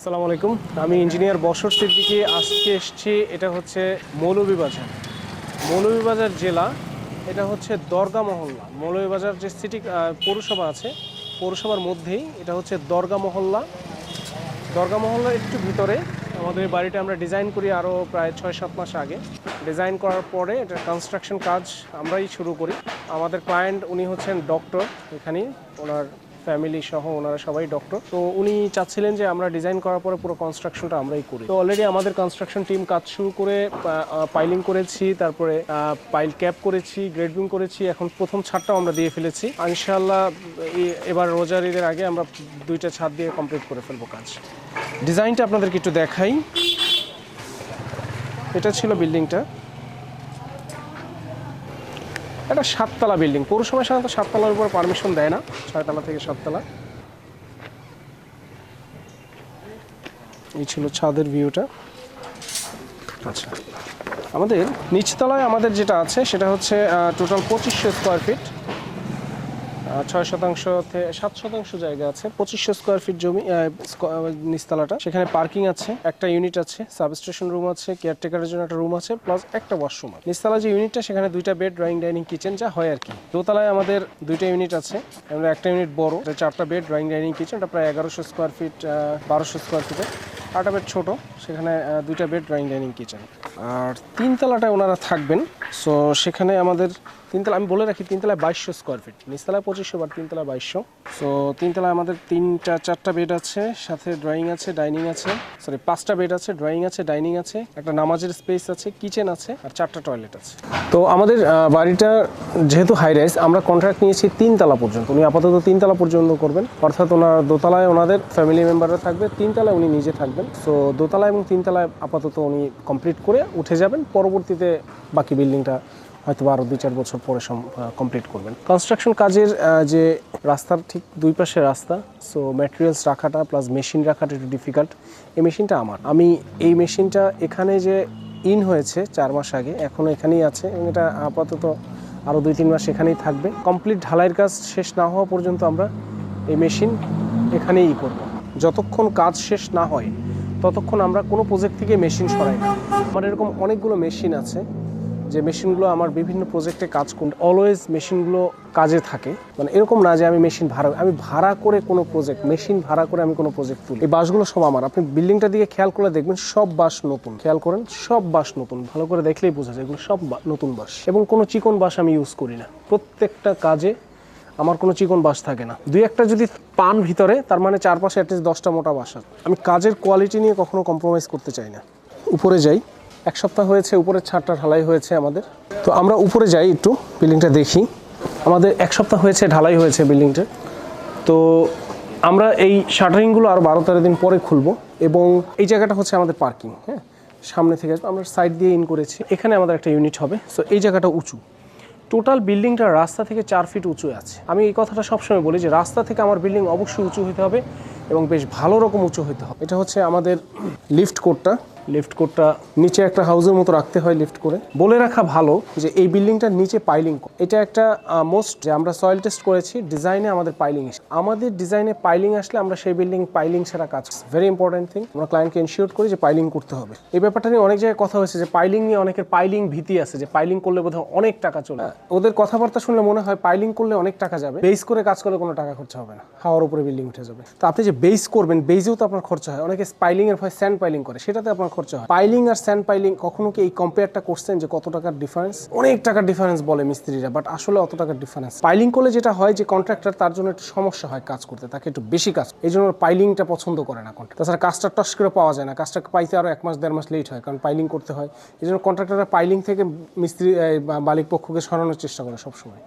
আসসালামু আলাইকুম। আমি ইঞ্জিনিয়ার বসর সিদ্দিকি। আজকে এসেছি, এটা হচ্ছে মৌলভীবাজার। মৌলভীবাজার জেলা, এটা হচ্ছে দরগা মহল্লা। মৌলভীবাজার যে সিটি পৌরসভা আছে, পৌরসভার মধ্যেই এটা হচ্ছে দরগা মহল্লা। দরগা মহল্লার একটু ভিতরে, আমাদের বাড়িটা আমরা ডিজাইন করি আরও প্রায় ছয়, সাত মাস আগে। ডিজাইন করার পরে এটা কনস্ট্রাকশন কাজ আমরাই শুরু করি। আমাদের ক্লায়েন্ট উনি হচ্ছেন ডক্টর এখানেই ওনার ফ্যামিলি সহ ওনারা সবাই ডক্টর তো উনি চাচ্ছিলেন যে আমরা ডিজাইন করার পরে পুরো কনস্ট্রাকশনটা আমরাই করি। তো অলরেডি আমাদের কনস্ট্রাকশন টিম কাজ শুরু করে পাইলিং করেছি, তারপরে পাইল ক্যাপ করেছি গ্রেডবিং করেছি, এখন প্রথম ছাদটাও আমরা দিয়ে ফেলেছি। ইনশাল্লাহ এবার রোজার ঈদের আগে আমরা দুইটা ছাদ দিয়ে কমপ্লিট করে ফেলব কাজ। ডিজাইনটা আপনাদেরকে একটু দেখাই। এটা ছিল বিল্ডিংটা এটা সাততলা বিল্ডিং পৌরসভা সাধারণত সাততলার উপর পারমিশন দেয় না। ছয়তলা থেকে সাততলা। এই ছিল ছাদের ভিউটা আচ্ছা। আমাদের নিচতলায় আমাদের যেটা আছে, সেটা হচ্ছে টোটাল পঁচিশশো স্কোয়ার ফিট ছয় শতাংশ সাত শতাংশ জায়গা আছে। পঁচিশশো স্কোয়ার ফিট জমি স্কো- সেখানে পার্কিং আছে, একটা ইউনিট আছে সাবস্টেশন রুম আছে কেয়ারটেকারের জন্য একটা রুম আছে প্লাস একটা ওয়াশরুম আছে। নিচতলা যে ইউনিটটা সেখানে দুইটা বেড ড্রয়িং ডাইনিং কিচেন যা হয় আর কি। দোতলায় আমাদের দুইটা ইউনিট আছে, আমরা একটা ইউনিট বড় চারটা বেড ড্রয়িং ডাইনিং কিচেন এটা প্রায় এগারোশো স্কোয়ার ফিট বারোশো স্কোয়ার ফিটের আটা বেড ছোট, সেখানে দুইটা বেড ড্রয়িং ডাইনিং কিচেন আর তিনতলাটায় ওনারা থাকবেন সো সেখানে আমাদের তিনতলা, আমি বলে রাখি তিনতলায় বাইশশো স্কোয়ার ফিট নিচতলায় পঁচিশশো বাট তিনতলায় বাইশশো। সো তিনতলায় আমাদের তিনটা, চারটা বেড আছে, সাথে ড্রয়িং আছে ডাইনিং আছে। সরি পাঁচটা বেড আছে ড্রয়িং আছে ডাইনিং আছে। একটা নামাজের স্পেস আছে কিচেন আছে, আর চারটা টয়লেট আছে। তো আমাদের বাড়িটা যেহেতু হাই রাইজ আমরা কন্ট্রাক্ট নিয়েছি তিনতলা পর্যন্ত। উনি আপাতত তিনতলা পর্যন্ত করবেন। অর্থাৎ ওনার দোতলায় ওনাদের ফ্যামিলি মেম্বাররা থাকবে, তিনতলায় উনি নিজে থাকবেন। সো দোতলা এবং তিনতলায় আপাতত উনি কমপ্লিট করে উঠে যাবেন। পরবর্তীতে বাকি বিল্ডিংটা হয়তো আরও দুই চার বছর পরে কমপ্লিট করবেন। কনস্ট্রাকশন কাজের যে রাস্তার ঠিক দুই পাশে রাস্তা সো ম্যাটেরিয়ালস রাখাটা প্লাস মেশিন রাখাটা একটু ডিফিকাল্ট এই মেশিনটা আমার। আমি এই মেশিনটা এখানে যে ইন হয়েছে চার মাস আগে এখনও এখানেই আছে এবং এটা আপাতত আরও দুই তিন মাস এখানেই থাকবে। কমপ্লিট ঢালাইয়ের কাজ শেষ না হওয়া পর্যন্ত আমরা এই মেশিন এখানেই করব। যতক্ষণ কাজ শেষ না হয়, ততক্ষণ আমরা কোনো প্রজেক্ট থেকে মেশিন সরাই না। আমার এরকম অনেকগুলো মেশিন আছে যে মেশিনগুলো আমার বিভিন্ন প্রজেক্টে কাজ কোন অলওয়েজ মেশিনগুলো কাজে থাকে। মানে এরকম না যে আমি মেশিন ভাড়া আমি ভাড়া করে কোনো প্রজেক্ট মেশিন ভাড়া করে আমি কোনো প্রজেক্ট তুলি। এই বাসগুলো সব আমার। আপনি বিল্ডিংটা দিকে খেয়াল করে দেখবেন সব বাস নতুন। খেয়াল করেন, সব বাস নতুন। ভালো করে দেখলেই বোঝা যায় এগুলো সব নতুন বাস। এবং কোনো চিকন বাস আমি ইউজ করি না। প্রত্যেকটা কাজে আমার কোনো চিকন বাস থাকে না। দুই একটা যদি পান ভিতরে, তার মানে চারপাশে অ্যাটলিস্ট দশটা মোটা বাস আছে। আমি কাজের কোয়ালিটি নিয়ে কখনো কম্প্রোমাইজ করতে চাই না। উপরে যাই। এক সপ্তাহ হয়েছে, উপরের ছাদটা ঢালাই হয়েছে আমাদের। তো আমরা উপরে যাই একটু, বিল্ডিংটা দেখি। আমাদের এক সপ্তাহ হয়েছে, ঢালাই হয়েছে বিল্ডিংটা। তো আমরা এই শাটারিংগুলো আর বারো তেরো দিন পরে খুলবো এবং এই জায়গাটা হচ্ছে আমাদের পার্কিং হ্যাঁ? সামনে থেকে আসবে। আমরা সাইড দিয়ে ইন করেছি। এখানে আমাদের একটা ইউনিট হবে। সো এই জায়গাটা উঁচু। টোটাল বিল্ডিংটা রাস্তা থেকে চার ফিট উঁচু আছে। আমি এই কথাটা সবসময় বলি যে রাস্তা থেকে আমার বিল্ডিং অবশ্যই উঁচু হতে হবে এবং বেশ ভালো রকম উঁচু হতে হবে। এটা হচ্ছে আমাদের লিফট কোডটা লিফট কোডটা নিচে একটা হাউসের মতো রাখতে হয় লিফট করে। বলে রাখা ভালো যে এই বিল্ডিংটার নিচে পাইলিং এটা একটা মোস্ট যে আমরা সয়েল টেস্ট করেছি ডিজাইনে আমাদের পাইলিং আমাদের ডিজাইনে পাইলিং আসলে আমরা সেই বিল্ডিং পাইলিং ছাড়া কাজ ভেরি ইম্পর্টেন্ট থিং আমরা ক্লায়েন্টকে ইনশিওর করি যে পাইলিং করতে হবে। এই ব্যাপারটা নিয়ে অনেক জায়গায় কথা হয়েছে যে পাইলিং নিয়ে অনেকের পাইলিং ভীতি আছে যে পাইলিং করলে বোধহয় অনেক টাকা চলে যায়। ওদের কথাবার্তা শুনলে মনে হয় পাইলিং করলে অনেক টাকা যাবে। বেস করে কাজ করলে কোনো টাকা খরচা হবে না। হাওয়ার উপরে বিল্ডিং উঠে যাবে। তো আপনি যে বেস করবেন বেসেও তো আপনার খরচা হয়। অনেকে স্পাইলিং এর ভয় স্যান্ড পাইলিং করে। সেটাতে আপনার খরচা হয়। পাইলিং আর স্যান্ড পাইলিং কখনো কি এই কম্পেয়ারটা করছেন যে কত টাকার ডিফারেন্স অনেক টাকার ডিফারেন্স বলে মিস্ত্রিরা বাট আসলে অত টাকার ডিফারেন্স পাইলিং করলে যেটা হয় যে কন্ট্রাক্টর তার জন্য একটু সমস্যা হয় কাজ করতে, তাকে একটু বেশি কাজ এই জন্য পাইলিংটা পছন্দ করে না কন্ট্রাক্ট তাছাড়া কাজটা টস করে পাওয়া যায় না, কাজটা পাইতে আরও এক মাস, দেড় মাস লেট হয়, কারণ পাইলিং করতে হয়। এই জন্য কন্ট্রাক্টররা পাইলিং থেকে মিস্ত্রি মালিক পক্ষকে সরানোর চেষ্টা করে সবসময়।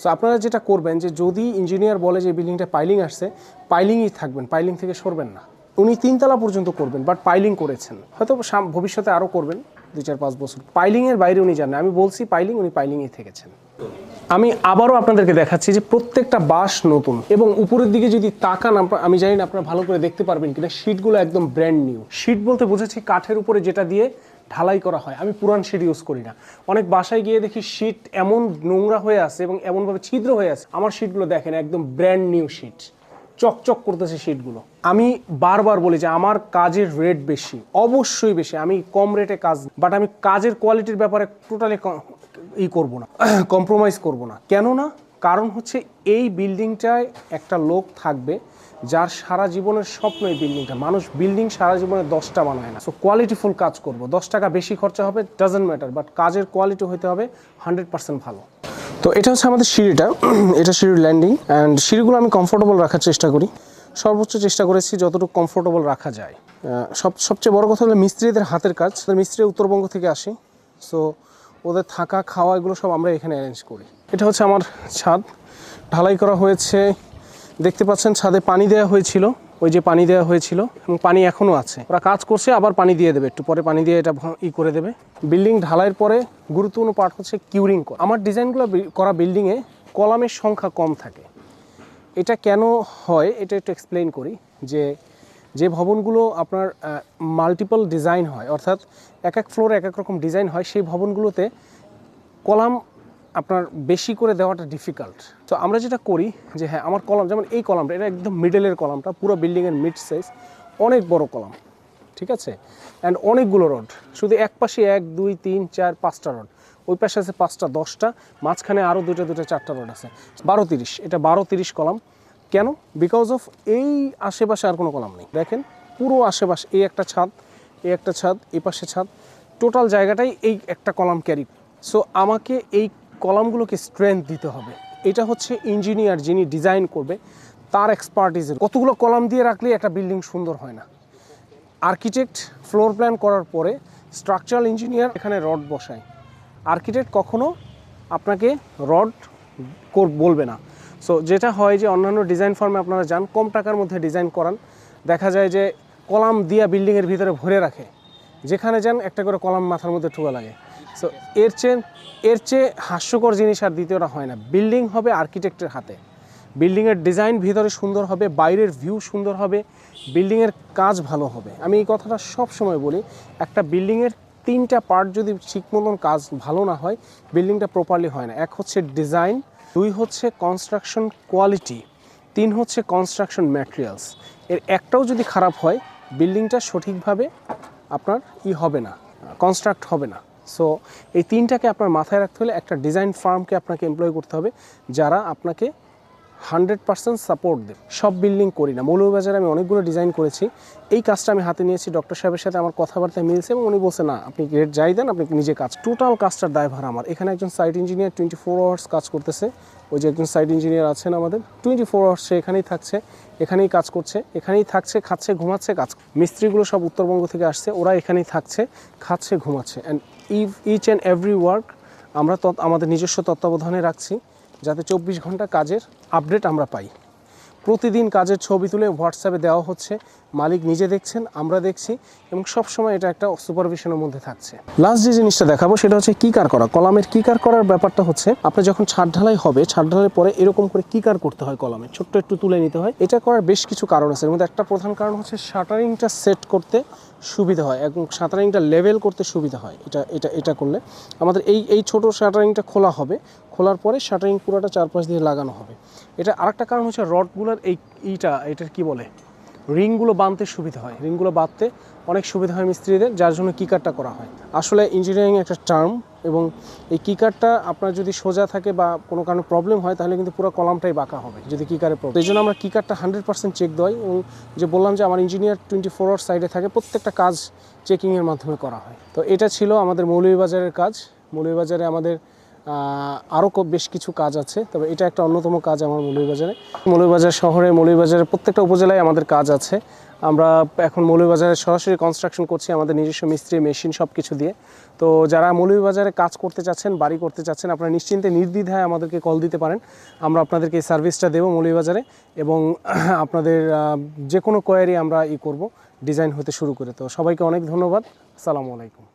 সো আপনারা যেটা করবেন যে যদি ইঞ্জিনিয়ার বলে যে বিল্ডিংটা পাইলিং আসছে পাইলিংই থাকবেন পাইলিং থেকে সরবেন না। উনি তিনতলা পর্যন্ত করবেন বাট পাইলিং করেছেন। হয়তো ভবিষ্যতে আরও করবেন, দুই চার পাঁচ বছর। পাইলিংয়ের বাইরে উনি জানেন আমি বলছি পাইলিং উনি পাইলিংয়ে থেকেছেন। আমি আবারও আপনাদেরকে দেখাচ্ছি যে প্রত্যেকটা বাস নতুন, এবং উপরের দিকে যদি তাকান আমি জানি না আপনারা ভালো করে দেখতে পারবেন কিনা শীটগুলো একদম ব্র্যান্ড নিউ শীট বলতে বুঝেছি কাঠের উপরে যেটা দিয়ে ঢালাই করা হয়। আমি পুরান শীট ইউজ করি না। অনেক বাসায় গিয়ে দেখি শীট এমন নোংরা হয়ে আছে এবং এমনভাবে ছিদ্র হয়ে আছে। আমার শীটগুলো দেখেন, একদম ব্র্যান্ড নিউ শীট চকচক করতেছে শিটগুলো আমি বারবার বলি যে আমার কাজের রেট বেশি, অবশ্যই বেশি। আমি কম রেটে কাজ বাট আমি কাজের কোয়ালিটির ব্যাপারে টোটালি ই করব না কম্প্রোমাইজ করব না। কেন না কারণ হচ্ছে এই বিল্ডিংটায় একটা লোক থাকবে যার সারা জীবনের স্বপ্ন এই বিল্ডিংটা মানুষ বিল্ডিং সারা জীবনে দশটা বানায় না। সো কোয়ালিটিফুল কাজ করব। দশ টাকা বেশি খরচা হবে ডাজেন্ট ম্যাটার বাট কাজের কোয়ালিটি হতে হবে হান্ড্রেড পার্সেন্ট ভালো। তো এটা হচ্ছে আমাদের সিঁড়িটা, এটা সিঁড়ির ল্যান্ডিং অ্যান্ড সিঁড়িগুলো আমি কমফোর্টেবল রাখার চেষ্টা করি। সর্বোচ্চ চেষ্টা করেছি যতটুকু কমফোর্টেবল রাখা যায়। সব, সবচেয়ে বড় কথা হলো মিস্ত্রিদের হাতের কাজ। মিস্ত্রি উত্তরবঙ্গ থেকে আসে সো ওদের থাকা, খাওয়া, এগুলো সব আমরা এখানে অ্যারেঞ্জ করি। এটা হচ্ছে আমার ছাদ। ঢালাই করা হয়েছে, দেখতে পাচ্ছেন ছাদে পানি দেওয়া হয়েছিল। ওই যে পানি দেওয়া হয়েছিল এবং পানি এখনও আছে। ওরা কাজ করছে, আবার পানি দিয়ে দেবে। একটু পরে পানি দিয়ে এটা ই করে দেবে। বিল্ডিং ঢালাইয়ের পরে গুরুত্বপূর্ণ পার্ট হচ্ছে কিউরিং করা। আমার ডিজাইনগুলো করা বিল্ডিংয়ে কলামের সংখ্যা কম থাকে। এটা কেন হয়, এটা একটু এক্সপ্লেন করি। যে যে ভবনগুলো আপনার মাল্টিপল ডিজাইন হয়, অর্থাৎ এক এক ফ্লোরে এক এক রকম ডিজাইন হয়, সেই ভবনগুলোতে কলাম আপনার বেশি করে দেওয়াটা ডিফিকাল্ট তো আমরা যেটা করি যে হ্যাঁ আমার কলাম, যেমন এই কলামটা, এটা একদম মিডলের কলামটা, পুরো বিল্ডিংয়ের মিড সাইজ অনেক বড় কলাম, ঠিক আছে? অ্যান্ড অনেকগুলো রড শুধু এক পাশে এক, দুই, তিন, চার, পাঁচটা রড ওই পাশে আছে পাঁচটা, দশটা, মাঝখানে আরও দুটো দুটো চারটা রড আছে। বারো তিরিশ, এটা বারো তিরিশ কলাম। কেন? বিকজ অফ এই আশেপাশে আর কোনো কলাম নেই। দেখেন, পুরো আশেপাশে, এই একটা ছাদ, এই একটা ছাদ এই পাশে ছাদ টোটাল জায়গাটাই এই একটা কলাম ক্যারি সো আমাকে এই কলামগুলোকে স্ট্রেংথ দিতে হবে। এটা হচ্ছে ইঞ্জিনিয়ার যিনি ডিজাইন করবে, তার এক্সপার্টিজের কতগুলো কলাম দিয়ে রাখলে একটা বিল্ডিং সুন্দর হয় না। আর্কিটেক্ট ফ্লোর প্ল্যান করার পরে স্ট্রাকচারাল ইঞ্জিনিয়ার এখানে রড বসায়। আর্কিটেক্ট কখনো আপনাকে রড বলবে না। সো যেটা হয় যে অন্যান্য ডিজাইন ফর্মে আপনারা যান, কম টাকার মধ্যে ডিজাইন করান। দেখা যায় যে কলাম দিয়া বিল্ডিংয়ের ভিতরে ভরে রাখে। যেখানে যান, একটা করে কলাম মাথার মধ্যে ঠুয়া লাগে। সো এর চেয়ে এর চেয়ে হাস্যকর জিনিস আর দ্বিতীয়টা হয় না। বিল্ডিং হবে আর্কিটেক্টের হাতে। বিল্ডিংয়ের ডিজাইন ভিতরে সুন্দর হবে, বাইরের ভিউ সুন্দর হবে বিল্ডিংয়ের কাজ ভালো হবে। আমি এই কথাটা সব সময় বলি, একটা বিল্ডিংয়ের তিনটা পার্ট যদি ঠিক মতন কাজ ভালো না হয় বিল্ডিংটা প্রপারলি হয় না। এক হচ্ছে ডিজাইন দুই হচ্ছে কনস্ট্রাকশন কোয়ালিটি তিন হচ্ছে কনস্ট্রাকশন ম্যাটেরিয়ালস এর একটাও যদি খারাপ হয় বিল্ডিংটা সঠিকভাবে আপনার ই হবে না কনস্ট্রাক্ট হবে না। সো এই তিনটাকে আপনার মাথায় রাখতে হলে একটা ডিজাইন ফার্মকে আপনাকে এমপ্লয় করতে হবে যারা আপনাকে হান্ড্রেড পার্সেন্ট সাপোর্ট দেবে। সব বিল্ডিং করি না। মৌলভীবাজারে আমি অনেকগুলো ডিজাইন করেছি। এই কাজটা আমি হাতে নিয়েছি। ডক্টর সাহেবের সাথে আমার কথাবার্তা মিলছে এবং উনি বলছে, না, আপনি রেট যাই দেন, আপনি নিজে কাজ টোটাল কাজটার দায়ভার আমার। এখানে একজন site engineer twenty four hours কাজ করতেছে। ওই যে একজন সাইট ইঞ্জিনিয়ার আছেন আমাদের। টোয়েন্টি ফোর আওয়ার্স সে এখানেই থাকছে, এখানেই কাজ করছে, এখানেই থাকছে, খাচ্ছে, ঘুমাচ্ছে, কাজ মিস্ত্রিগুলো সব উত্তরবঙ্গ থেকে আসছে, ওরা এখানেই থাকছে, খাচ্ছে, ঘুমাচ্ছে। And eve each and every work আমরা আমাদের নিজস্ব তত্ত্বাবধানে রাখছি। যাতে চব্বিশ ঘণ্টা কাজের আপডেট আমরা পাই। প্রতিদিন কাজের ছবি তুলে হোয়াটসঅ্যাপে দেওয়া হচ্ছে। মালিক নিজে দেখছেন, আমরা দেখছি এবং সবসময় এটা একটা সুপারভিশনের মধ্যে থাকছে। লাস্ট যে জিনিসটা দেখাবো সেটা হচ্ছে কিকার করা কলামের কিকার করার ব্যাপারটা হচ্ছে আপনার যখন ছাদ ঢালাই হবে, ছাদ ঢালাই পরে এরকম করে কিকার করতে হয় কলামে? ছোট্ট একটু তুলে নিতে হয়। এটা করার বেশ কিছু কারণ আছে। এর মধ্যে একটা প্রধান কারণ হচ্ছে শাটারিংটা সেট করতে সুবিধা হয়। এবং শাটারিংটা লেভেল করতে সুবিধা হয়। এটা এটা এটা করলে। আমাদের এই এই ছোটো শাটারিংটা খোলা হবে। খোলার পরে শাটারিং পুরোটা চারপাশ দিয়ে লাগানো হবে। এটা আরেকটা কারণ হচ্ছে রডগুলোর এই, এইটা, এটার কি বলে? রিংগুলো বাঁধতে সুবিধা হয়। রিংগুলো বাঁধতে অনেক সুবিধা হয় মিস্ত্রিদের, যার জন্য কিকারটা করা হয়। আসলে ইঞ্জিনিয়ারিং একটা টার্ম এবং এই কিকারটা আপনার যদি সোজা থাকে বা কোনো কারণে প্রবলেম হয়, তাহলে কিন্তু পুরো কলামটাই বাঁকা হবে, যদি কিকারে প্রবলেম এই জন্য আমরা কিকারটা হান্ড্রেড পার্সেন্ট চেক দেয় এবং যে বললাম যে আমার ইঞ্জিনিয়ার টোয়েন্টি ফোর আওয়ার সাইডে থাকে, প্রত্যেকটা কাজ চেকিংয়ের মাধ্যমে করা হয়। তো এটা ছিল আমাদের মৌলভীবাজারের কাজ। মৌলভীবাজারে আমাদের আরও বেশ কিছু কাজ আছে, তবে এটা একটা অন্যতম কাজ আমার মৌলভীবাজারে। মৌলভীবাজার শহরে, মৌলভীবাজারের প্রত্যেকটা উপজেলায় আমাদের কাজ আছে। আমরা এখন মৌলভীবাজারে সরাসরি কনস্ট্রাকশন করছি আমাদের নিজস্ব মিস্ত্রি মেশিন সব কিছু দিয়ে। তো যারা মৌলভীবাজারে কাজ করতে চাচ্ছেন, বাড়ি করতে চাচ্ছেন, আপনারা নিশ্চিন্তে নির্দ্বিধায় আমাদেরকে কল দিতে পারেন। আমরা আপনাদেরকে এই সার্ভিসটা দেবো মৌলভীবাজারে এবং আপনাদের যে কোনো কোয়ারি আমরা ই করব ডিজাইন হতে শুরু করে। তো সবাইকে অনেক ধন্যবাদ। আসসালামু আলাইকুম।